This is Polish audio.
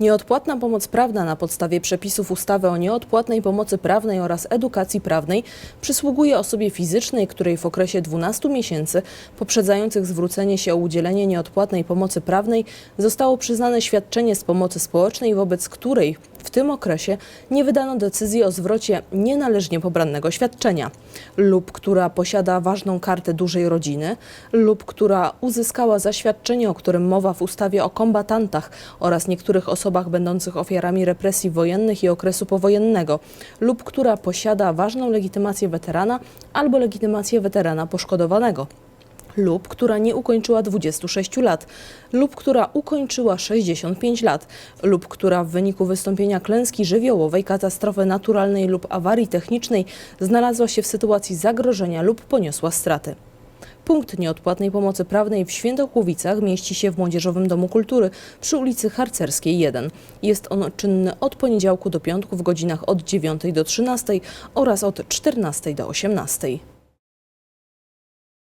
Nieodpłatna pomoc prawna na podstawie przepisów ustawy o nieodpłatnej pomocy prawnej oraz edukacji prawnej przysługuje osobie fizycznej, której w okresie 12 miesięcy poprzedzających zwrócenie się o udzielenie nieodpłatnej pomocy prawnej zostało przyznane świadczenie z pomocy społecznej, wobec której w tym okresie nie wydano decyzji o zwrocie nienależnie pobranego świadczenia lub która posiada ważną kartę dużej rodziny lub która uzyskała zaświadczenie, o którym mowa w ustawie o kombatantach oraz niektórych osobach będących ofiarami represji wojennych i okresu powojennego lub która posiada ważną legitymację weterana albo legitymację weterana poszkodowanego lub która nie ukończyła 26 lat, lub która ukończyła 65 lat, lub która w wyniku wystąpienia klęski żywiołowej, katastrofy naturalnej lub awarii technicznej znalazła się w sytuacji zagrożenia lub poniosła straty. Punkt nieodpłatnej pomocy prawnej w Świętokłowicach mieści się w Młodzieżowym Domu Kultury przy ulicy Harcerskiej 1. Jest on czynny od poniedziałku do piątku w godzinach od 9 do 13 oraz od 14 do 18.